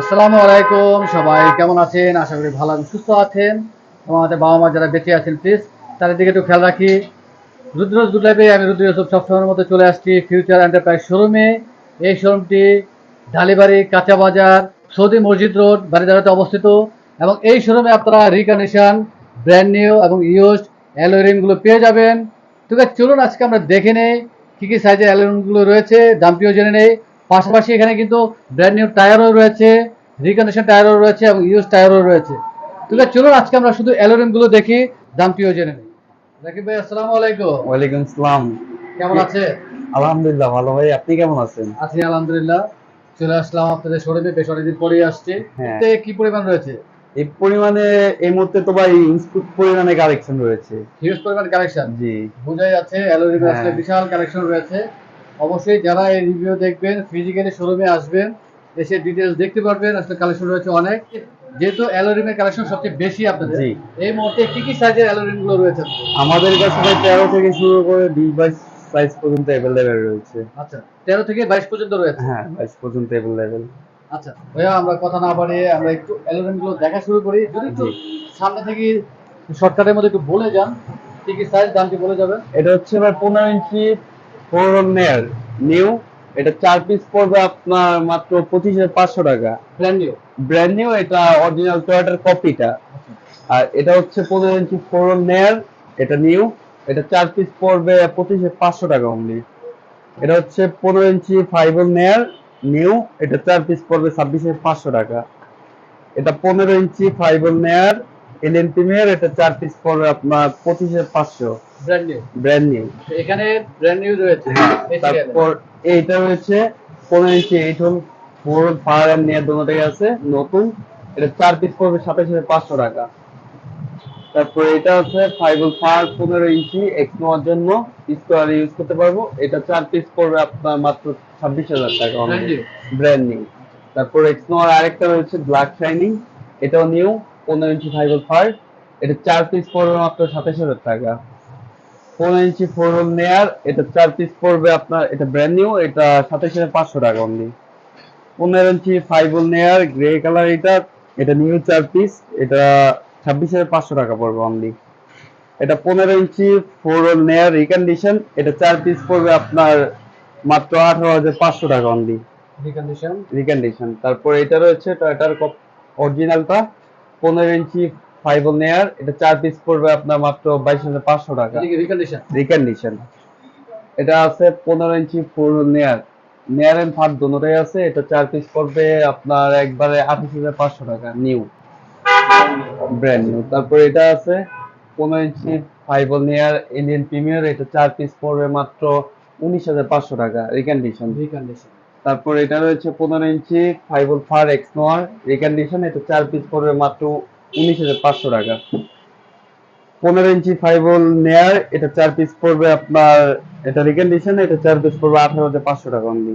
আসসালামু আলাইকুম, সবাই কেমন আছেন? আশা করি ভালো এবং সুস্থ আছেন। আমাদের বাবা মা যারা বেঁচে আছেন প্লিজ তাদের দিকে একটু খেয়াল রাখি। রুদ্র দুলাইবে আমি রুদ্র ইউসুফ সবসময়ের মতো চলে আসছি ফিউচার এন্টারপ্রাইজ শোরুমে এই শোরুমটি ঢালিবাড়ি কাঁচা বাজার, সৌদি মসজিদ রোড বাড়িদারাতে অবস্থিত। এবং এই শোরুমে আপনারা রিকন্ডিশন ব্র্যান্ড নিউ এবং ইউজ অ্যালোরিমগুলো পেয়ে যাবেন। ঠিক আছে, চলুন আজকে আমরা দেখে নেই কী কী সাইজের অ্যালোরিমগুলো রয়েছে, দামটিও জেনে নেই। পাশাপাশি এখানে কিন্তু ব্র্যান্ড নিউ টায়ারও রয়েছে রিকন্ডিশন টায়ারও রয়েছে এবং ইউজ টায়ারও রয়েছে। আছে চলুন আজকে আমরা শুধু অ্যালোরিমগুলো দেখি দামটিও জেনে নিই। রাকিব ভাই আসসালামু আলাইকুম। ওয়ালাইকুম আসসালাম। কেমন আছে আলহামদুলিল্লাহ ভালো ভাই আপনি কেমন আছেন? আছি আলহামদুলিল্লাহ। চলে আসলাম আপনাদের শোরুমে বেশ অনেকদিন পরেই আসছে। হ্যাঁ। কি পরিমাণ রয়েছে? এই পরিমাণে এই মুহূর্তে তো ভাই ইনস্টুট পরিমাণে কালেকশন রয়েছে। হিউজ পরিমাণ কালেকশন জি। বোঝাই যাচ্ছে হ্যাঁ। আসলে বিশাল কালেকশন রয়েছে। অবশ্যই যারা এই রিভিউ দেখবেন ফিজিক্যালি শোরুমে আসবেন এসে ডিটেলস দেখতে পারবেন। আসলে কালেকশন রয়েছে অনেক। যেহেতু অ্যালোরিমের কালেকশন সবচেয়ে বেশি আপনাদের। এই মুহূর্তে কি কি সাইজের অ্যালোরিমগুলো রয়েছে? আমাদের কাছে ভাই তেরো থেকে শুরু করে বিশ বাইশ সাইজ পর্যন্ত অ্যাভেলেবেল রয়েছে। আচ্ছা তেরো থেকে বাইশ পর্যন্ত রয়েছে? হ্যাঁ বাইশ পর্যন্ত অ্যাভেলেবেল আচ্ছা ভাইয়া আমরা কথা না বাড়িয়ে আমরা একটু অ্যালোরিমগুলো দেখা শুরু করি। যদি একটু সামনে থেকে শর্টকাটের মধ্যে একটু বলে যান কি কি সাইজ দামটি বলে যাবেন এটা হচ্ছে ভাই পনেরো ইঞ্চি ফোর নেয়ার নিউ এটা চার পিস পড়বে আপনার মাত্র পঁচিশ হাজার পাঁচশো টাকা। ব্র্যান্ড নিউ ব্র্যান্ড নিউ এটা অরিজিনাল টয়োটার কপিটা আর এটা হচ্ছে পনেরো ইঞ্চি ফোর নেয়ার এটা নিউ এটা চার পিস পড়বে পঁচিশ পাঁচশো টাকা অনলি এটা হচ্ছে পনেরো ইঞ্চি ফাইভ নেয়ার নিউ এটা চার পিস পড়বে ছাব্বিশ পাঁচশো টাকা। এটা পনেরো ইঞ্চি ফাইভ নেয়ার এলিয়ান প্রিমিয়ার এটা চার পিস পড়বে আপনার পঁচিশ পাঁচশো। ব্র্যান্ড নিউ ব্র্যান্ড নিউ এখানে ব্র্যান্ড নিউ রয়েছে। এ। তারপর এইটা হচ্ছে পনেরো ইঞ্চি এইট হোল ফোর ফায়ার এন্ড নিয়ার আছে নতুন। এটা চার পিস পড়বে সাতাশ হাজার পাঁচশো টাকা। তারপর এটা হচ্ছে ফাইভ হোল ফায়ার পনেরো ইঞ্চি এক্স নেওয়ার জন্য। স্কোয়ার ইউজ করতে পারব। এটা চার পিস পড়বে আপনার মাত্র ছাব্বিশ হাজার টাকা ব্র্যান্ড নিউ তারপর এক্স নেওয়ার আরেকটা রয়েছে ব্ল্যাক শাইনিং এটাও নিউ পনেরো ইঞ্চি ফাইভ ফায়ার এটা চার পিস পড়বে মাত্র সাতাশ হাজার টাকা। পনেরো ইঞ্চি ফোর হোল নেয়ার এটা চার পিস পড়বে আপনার এটা ব্র্যান্ড নিউ এটা সাতাশ হাজার পাঁচশো টাকা অনলি পনেরো ইঞ্চি ফাইভ হোল নেয়ার গ্রে কালার এটা এটা নিউ চার পিস এটা ছাব্বিশ হাজার পাঁচশো টাকা পড়বে অনলি এটা পনেরো ইঞ্চি ফোর হোল নেয়ার রিকন্ডিশন এটা চার পিস পড়বে আপনার মাত্র আঠারো হাজার পাঁচশো টাকা অনলি রিকন্ডিশন রিকন্ডিশন তারপর এটা রয়েছে টয়টার অরিজিনালটা পনেরো ইঞ্চি ফাইভ হোল নেয়ার এটা চার পিস পড়বে আপনার মাত্র বাইশ হাজার পাঁচশো টাকা। রিকন্ডিশন এটা আছে পনেরো ইঞ্চি ফুল নেয়ার। নেয়ার এন্ড ফাট দুটোই আছে এটা চার পিস পড়বে আপনার একবারে আঠাশ হাজার পাঁচশো টাকা নিউ ব্র্যান্ড নিউ তারপর এটা আছে পনেরো ইঞ্চি ফাইভ নেয়ার ইন্ডিয়ান প্রিমিয়ার এটা চার পিস পড়বে মাত্র উনিশ হাজার পাঁচশো টাকা রিকন্ডিশন রিকন্ডিশন তারপর এটা রয়েছে পনেরো ইঞ্চি ফাইভ ফার এক্স নোয়ার রিকন্ডিশন এটা চার পিস পড়বে মাত্র উনিশ হাজার পাঁচশো টাকা। পনেরো ইঞ্চি ফাইভ নেয়ার এটা চার পিস পড়বে আপনার, এটা রিকন্ডিশন এটা চার পিস পড়বে আঠারো হাজার পাঁচশো টাকা অনলি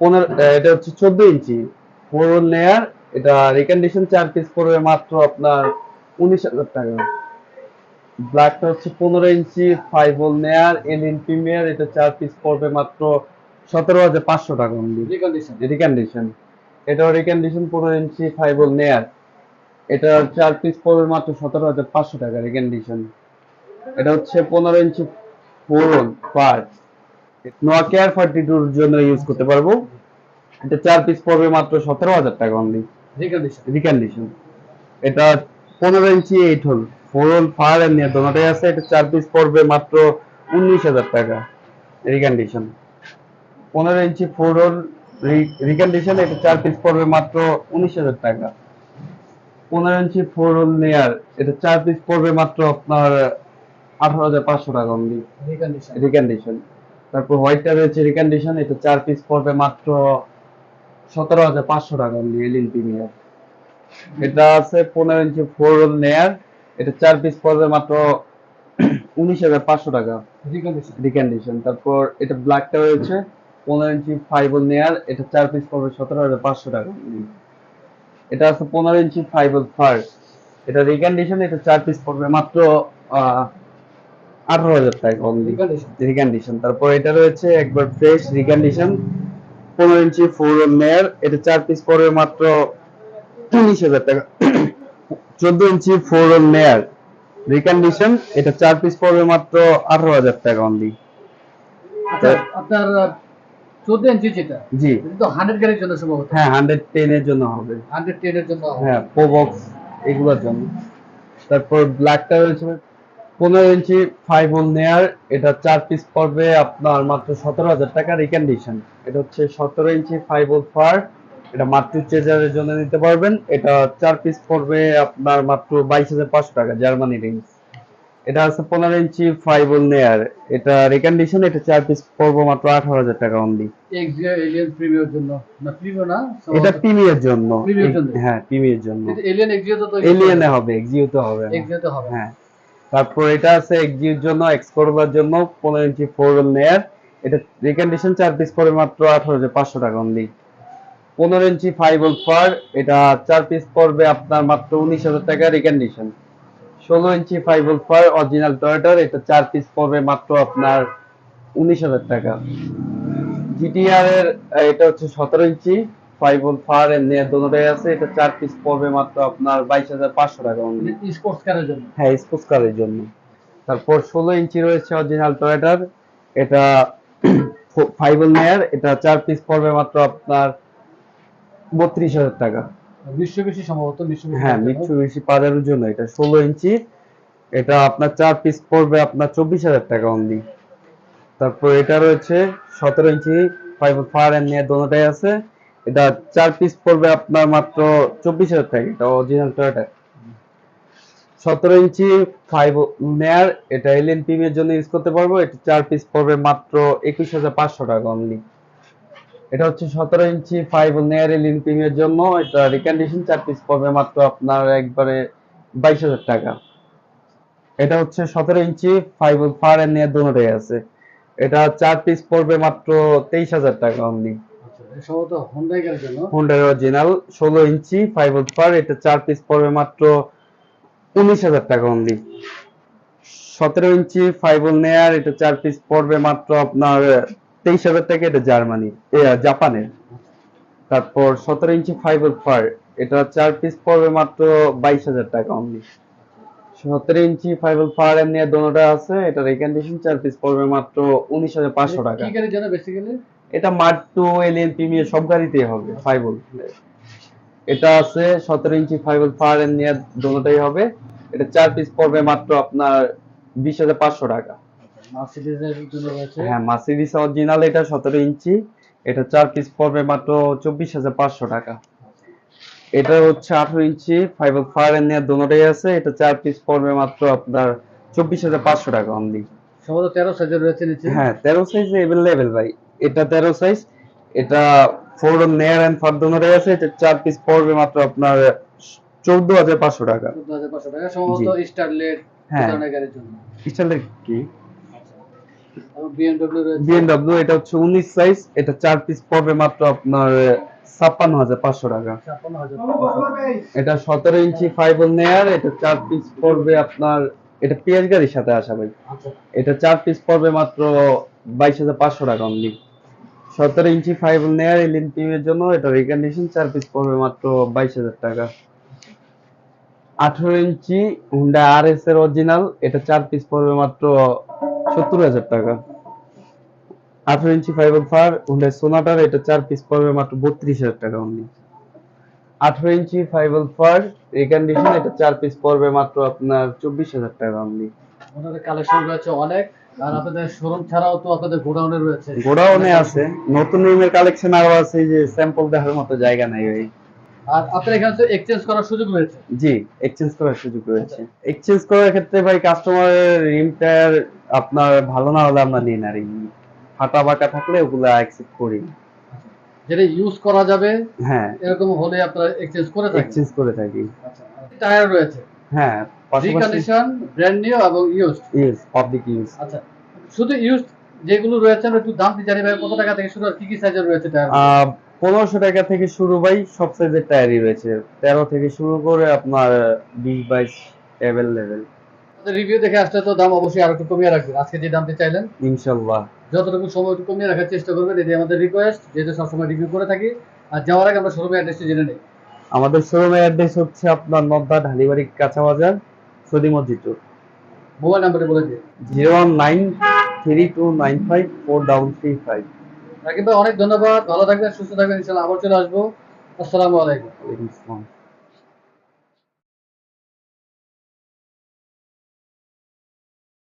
পনেরো এটা হচ্ছে চোদ্দ ইঞ্চি ফোর নেয়ার এটা রিকন্ডিশন চার পিস পড়বে মাত্র আপনার উনিশ হাজার টাকা। ব্ল্যাকটা হচ্ছে পনেরো ইঞ্চি ফাইভ নেয়ার এলিন প্রিমিয়ার এটা চার পিস পড়বে মাত্র সতেরো হাজার পাঁচশো টাকা অনলি রিকন্ডিশন এটাও রিকন্ডিশন পনেরো ইঞ্চি ফাইভ নেয়ার। এটা চার পিস পড়বে মাত্র সতেরো হাজার পাঁচশো টাকা রিকন্ডিশন এটা হচ্ছে পনেরো ইঞ্চি ফোরন ফার নোয়াকেয়ার ফার্টি টুর জন্য ইউজ করতে পারব। এটা চার পিস পড়বে মাত্র সতেরো হাজার টাকা অনলি রিকন্ডিশন এটা পনেরো inch eight hole four hole fire এর নিয়ে দোনোটাই আছে। এটা চার পিস পড়বে মাত্র উনিশ হাজার টাকা। রিকন্ডিশন পনেরো ইঞ্চি ফোর হোল রিকন্ডিশন এটা চার পিস পড়বে মাত্র উনিশ হাজার টাকা। পনেরো ইঞ্চি ফোর হোল নেয়ার এটা চার পিস পড়বে মাত্র আপনার আঠারো হাজার পাঁচশো টাকা অনলি রিকন্ডিশন তারপর হোয়াইটটা রয়েছে রিকন্ডিশন এটা চার পিস পড়বে মাত্র সতেরো হাজার পাঁচশো টাকা অনলি এলিন প্রিমিয়ার এটা আছে পনেরো ইঞ্চি ফোর রোল নেয়ার এটা চার পিস পড়বে মাত্র উনিশ হাজার পাঁচশো টাকা। রিকন্ডিশন রিকন্ডিশন তারপর এটা ব্ল্যাকটা রয়েছে পনেরো ইঞ্চি ফাইভ রোল নেয়ার এটা চার পিস পড়বে সতেরো হাজার পাঁচশো টাকা। এটা আছে পনেরো ইঞ্চি ফাইভ রোল ফার্স্ট এটা রিকন্ডিশন এটা চার পিস পড়বে মাত্র আঠারো হাজার টাকা অনলি রিকন্ডিশন তারপর এটা রয়েছে একবার ফ্রেশ রিকন্ডিশন পনেরো ইঞ্চি ফোর নেয়ার এটা চার পিস পড়বে মাত্র উনিশ হাজার টাকা। চোদ্দ ইঞ্চি ফোর নেয়ার। রিকন্ডিশন এটা চার পিস পড়বে মাত্র আঠারো হাজার টাকা অনলি আপনার চোদ্দ ইঞ্চি যেটা জি। তো হান্ড্রেড গাড়ির জন্য সম্ভবত হ্যাঁ এর জন্য হবে। এর জন্য। হ্যাঁ প্রোবক্স এগুলোর জন্য। তারপর ব্ল্যাকটা রয়েছে পনেরো ইঞ্চি ফাইভ হোল নেয়ার। এটা চার পিস পড়বে আপনার মাত্র সতেরো হাজার টাকা রিকন্ডিশন এটা হচ্ছে সতেরো ইঞ্চি ফাইভ হোল ফার এটা মাত্র চেজারের জন্য নিতে পারবেন। এটা চার পিস পড়বে আপনার মাত্র বাইশ হাজার পাঁচশো টাকা জার্মানি রেঞ্জ এটা আছে পনেরো ইঞ্চি ফাইভ হোল নেয়ার এটা রিকন্ডিশন এটা চার পিস পড়বে মাত্র আঠারো হাজার টাকা অনলি এক্সিও এলিয়ান প্রিমিয়ার জন্য। না প্রিমিয়ার না এটা প্রিমিয়ার জন্য। হ্যাঁ প্রিমিয়ার জন্য। এলিয়ান এক্সিও তো এলিয়েনে হবে এক্সিউতে হবে এক্সিও তো হবে। হ্যাঁ। তারপর এটা আছে এক্সিউর জন্য এক্সকোরলার জন্য পনেরো ইঞ্চি ফোর নেয়ার এটা রিকন্ডিশন চার পিস পরে মাত্র আঠারো হাজার পাঁচশো টাকা অনলি পনেরো ইঞ্চি ফাইভ ফার এটা চার পিস পড়বে আপনার মাত্র উনিশ হাজার টাকা রিকন্ডিশন ষোলো ইঞ্চি ফাইভ ফার অরিজিনাল টয়োটার এটা চার পিস পড়বে মাত্র আপনার উনিশ হাজার টাকা। জিটিআর এর এটা হচ্ছে সতেরো ইঞ্চি ফাইভ ফার এর নেয়ার দোনোটাই আছে এটা চার পিস পড়বে মাত্র আপনার বাইশ হাজার পাঁচশো টাকা অনলি স্পোর্টস কারের জন্য? হ্যাঁ স্পোর্টস কারের জন্য। তারপর ষোলো ইঞ্চি রয়েছে অরিজিনাল টয়োটার এটা ফাইভ নেয়ার এটা চার পিস পড়বে মাত্র আপনার বত্রিশ হাজার টাকা। বিশ্ববেশি সম্ভবত হ্যাঁ পাজারোর জন্য এটা ষোলো ইঞ্চি। এটা আপনার চার পিস পড়বে আপনার চব্বিশ হাজার টাকা অনলি তারপর এটা রয়েছে সতেরো ইঞ্চি ফাইভ ফায়ার এন্ড নিয়ে দোনোটাই আছে। এটা চার পিস পড়বে আপনার মাত্র চব্বিশ হাজার টাকা এটা অরিজিনাল টয়োটা সতেরো ইঞ্চি ফাইভ নেয়ার এটা এলিয়েন টিমের জন্য ইউজ করতে পারব। এটা চার পিস পড়বে মাত্র একুশ হাজার পাঁচশো টাকা অনলি এটা হচ্ছে সতেরো ইঞ্চি ফাইভ নেয়ার এলিয়েন টিমের জন্য। এটা রিকন্ডিশন চার পিস পড়বে মাত্র আপনার একবারে বাইশ হাজার টাকা। এটা হচ্ছে সতেরো ইঞ্চি ফাইভ ফার এর নিয়ে দোনোটাই আছে। এটা চার পিস পড়বে মাত্র তেইশ হাজার টাকা অনলি হোন্ডার অরিজিনাল ষোলো ইঞ্চি ফাইভ ফার এটা চার পিস পড়বে মাত্র উনিশ হাজার টাকা অনলি সতেরো ইঞ্চি ফাইভ নেয়ার এটা চার পিস পড়বে মাত্র আপনার তেইশ হাজার টাকা এটা জার্মানি জাপানের। তারপর সতেরো ইঞ্চি ফাইবার ফার এটা চার পিস পড়বে মাত্র বাইশ হাজার টাকা অনলি সতেরো ইঞ্চি ফাইভ ফার এর নিয়ে দোনোটা আছে এটা রিকন্ডিশন চার পিস পড়বে মাত্র উনিশ হাজার পাঁচশো টাকা। এটা মার্ক টু এলিয়েন প্রিমিয়ার সব গাড়িতেই হবে ফাইভ এটা আছে সতেরো ইঞ্চি ফাইভ ফার এর নিয়ে দোনোটাই হবে। এটা চার পিস পড়বে মাত্র আপনার বিশ হাজার পাঁচশো টাকা। মার্সিডিজের জন্য রয়েছে। হ্যাঁ মার্সিডিস অরিজিনাল এটা সতেরো ইঞ্চি। এটা চার পিস পড়বে মাত্র চব্বিশ হাজার পাঁচশো টাকা। এটা হচ্ছে আঠারো ইঞ্চি ফাইভ ফার এর নিয়ে দোনোটাই আছে। এটা চার পিস পড়বে মাত্র আপনার চব্বিশ হাজার পাঁচশো টাকা অনলি সম্ভবত তেরো সাইজের রয়েছে নিচে। হ্যাঁ তেরো সাইজ এভেলেবেল ভাই। এটা তেরো সাইজ এটা ফোর নেয়ার এন্ড ফার দোনোটাই আছে। এটা চার পিস পড়বে মাত্র আপনার চৌদ্দ হাজার পাঁচশো টাকা। চোদ্দ হাজার পাঁচশো টাকা। সম্ভবত স্টারলেট হ্যাঁ। স্টাইলের কি? বিএনডব্লিউ এটা হচ্ছে উনিশ সাইজ এটা চার পিস পড়বে মাত্র আপনার ছাপ্পান্ন হাজার পাঁচশো টাকা। ছাপ্পান্ন হাজার এটা সতেরো ইঞ্চি ফাইভ নেয়ার এটা চার পিস পড়বে আপনার এটা পিএস গাড়ির সাথে আসা ভাই। আচ্ছা। এটা চার পিস পড়বে মাত্র বাইশ হাজার পাঁচশো টাকা অনলি সতেরো ইঞ্চি ফাইভ নেয়ার এলিন টিমের জন্য এটা রিকন্ডিশন চার পিস পড়বে মাত্র বাইশ হাজার টাকা। আঠারো ইঞ্চি হুন্ডা আর এস এর অরিজিনাল এটা চার পিস পড়বে মাত্র সত্তর হাজার টাকা। আঠারো ইঞ্চি ফাইভ ফার হুন্ডা সোনাটার এটা চার পিস পড়বে মাত্র বত্রিশ হাজার টাকা অনলি আঠারো ইঞ্চি ফাইভ ফার রিকন্ডিশন এটা চার পিস পড়বে মাত্র আপনার চব্বিশ হাজার টাকা অনলি ওনাদের কালেকশন রয়েছে অনেক আর আপনাদের শোরুম ছাড়াও তো আপনাদের গোডাউনে রয়েছে। গোডাউনে আছে নতুন নিয়মের কালেকশন আরও আছে এই যে স্যাম্পল দেখার মতো জায়গা নাই ভাই। আর আপনার এখানে তো এক্সচেঞ্জ করার সুযোগ রয়েছে। জি এক্সচেঞ্জ করার সুযোগ রয়েছে। এক্সচেঞ্জ করার ক্ষেত্রে ভাই কাস্টমারের রিম টায়ার আপনার ভালো না হলে আমরা নিই না রিম ফাটা বাঁকা থাকলে ওগুলা অ্যাকসেপ্ট করি। যেটা ইউজ করা যাবে হ্যাঁ। এরকম হলে আপনারা এক্সচেঞ্জ করে থাকেন। এক্সচেঞ্জ করে থাকি। টায়ার রয়েছে। হ্যাঁ রিকন্ডিশন ব্র্যান্ড নিউ এবং ইউজ ইউজ পাবলিক ইউজ আচ্ছা শুধু ইউজ যেগুলো রয়েছে আমরা একটু দাম জানি ভাই কত টাকা থেকে শুরু আর কি কি সাইজের রয়েছে টায়ার পনেরোশো টাকা থেকে শুরু ভাই সব সাইজের টায়ারই রয়েছে। তেরো থেকে শুরু করে আপনার বিশ বাইশ অ্যাভেলেবেল রিভিউ দেখে আসলে তো দাম অবশ্যই আরও একটু কমিয়ে রাখবেন। আজকে যে দামটি চাইলেন ইনশাল্লাহ। যতটুকু সময় একটু কমিয়ে রাখার চেষ্টা করবেন এটি আমাদের রিকোয়েস্ট যেহেতু সবসময় রিভিউ করে থাকি। আর যাওয়ার আগে আমরা শোরুমের অ্যাড্রেসটি জেনে নিই। আমাদের শোরুমের অ্যাড্রেস হচ্ছে আপনার নদ্দা ঢালিবাড়ি কাঁচা বাজার সদি মসজিদ মোবাইল নাম্বারটি বলে দিই zero one nine three two nine five four double three five. Rakib ভাই অনেক ধন্যবাদ। ভালো থাকবেন সুস্থ থাকবেন ইনশাল্লাহ আবার চলে আসব। আসসালামু আলাইকুম।